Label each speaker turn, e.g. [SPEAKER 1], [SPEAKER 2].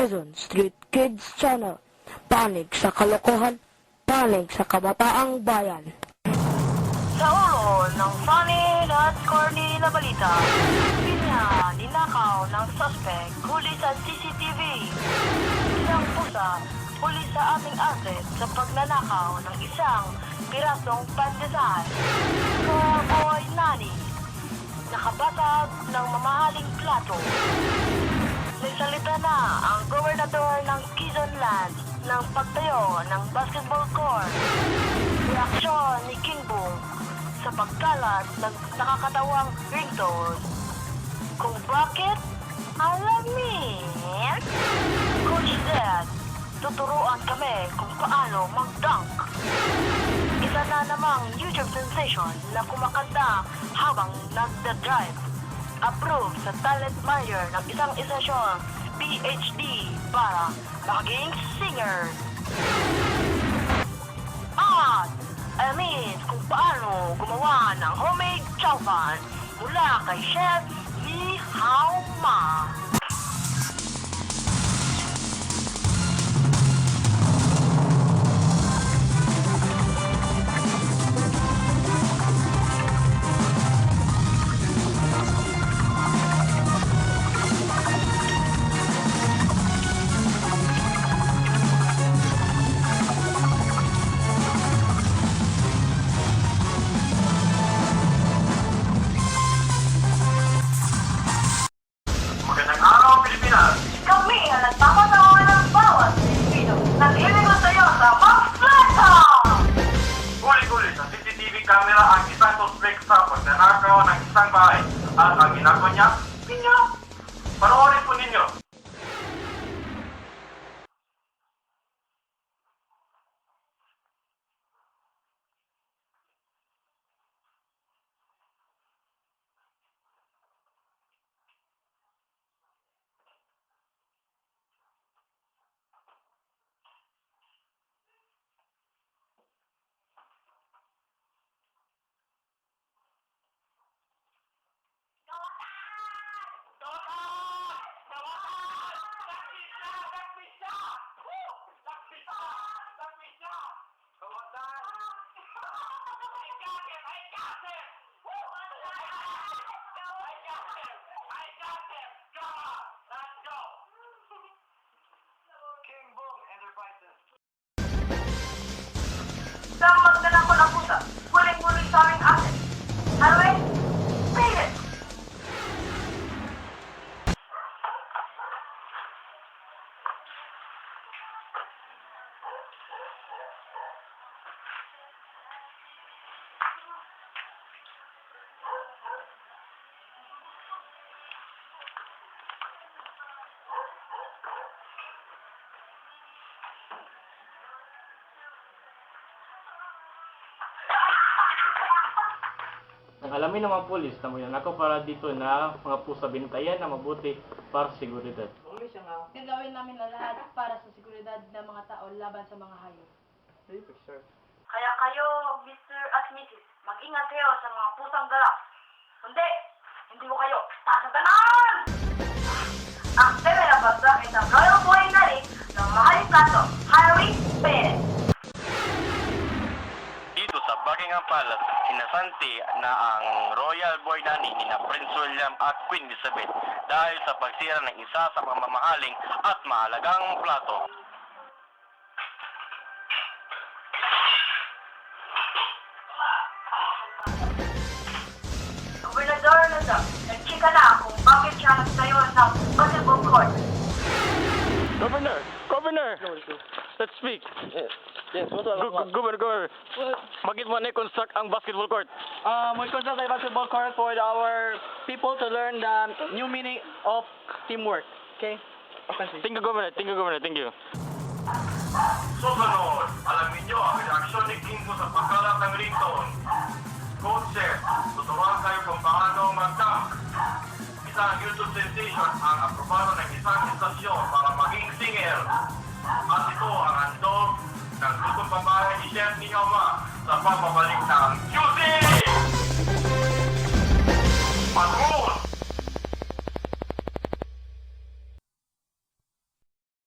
[SPEAKER 1] Quezon Street Kids Channel. Panig sa kalokohan, panig sa kabataang bayan. Sa ulo ng funny at corny na balita, pinya ninakaw ng suspect huli sa CCTV. Isang pusa huli sa ating asset sa pagnanakaw ng isang pirasong pandesal. Cowboy Nani, nakabatag ng mamahaling plato. Nagsalita na ang gobernador ng Quezon Land ng pagtayo ng basketball court. Reaksyon ni King Boom sa pagkalat ng nakakatawang ringtone. Kung bakit, alamin. Coach Zed, tuturuan kami kung paano mag-dunk. Isa na namang YouTube sensation na kumakanta habang nagda-drive. Approve sa talent major ng isang isasyong PhD para maging singer. At alamin kung paano gumawa ng homemade chow fan mula kay Chef Lee Hao Ma.
[SPEAKER 2] Isang suspect sa pagnanakaw ng isang bahay. At ang ginagawa niya, pinya. Panoorin po ninyo.
[SPEAKER 1] Isang magnanakaw ng pusa.
[SPEAKER 3] Ang alamin ng mga pulis na mga ako para dito na mga pusa bintayan na mabuti para sa seguridad.
[SPEAKER 4] Gagawin namin ang lahat para sa seguridad ng mga tao laban sa mga hayop.
[SPEAKER 1] Kaya kayo, Mr. at Mrs., mag-ingat kayo sa mga pusang galak. Hindi, hindi mo kayo tatatanan! Ang teleabasa ay ng Royal Boy Nari ng mahaling plato, Harry Perez.
[SPEAKER 5] Dito sa Buckingham Palace, sinasanti na ang Royal Boy Nani ni na Prince William at Queen Elizabeth dahil sa pagsira ng isa sa pamamahaling at mahalagang plato.
[SPEAKER 1] Gobernador Landa, nagchika na kung bakit siya nagtayo ng basketball court.
[SPEAKER 3] Governor! Governor! Let's speak.
[SPEAKER 6] Yes, what's up?
[SPEAKER 3] Governor, Governor. Bakit mo na-construct ang basketball court?
[SPEAKER 6] Um, we construct a basketball court for our people to learn the new meaning of teamwork. Okay? Offensive.
[SPEAKER 3] Thank you, Governor. Thank you, Governor. Thank you.
[SPEAKER 2] Susunod, alamin nyo ang reaksyon ni King Boom sa pagkalat ng ringtone. Coach Chef, tuturuan kayo kung paano mag-dunk. Isang YouTube sensation ang aprobado ng isang istasyon para maging singer. At ito ang handog ng lutong babae ni Chef Nioma sa pagbabalik ng QC!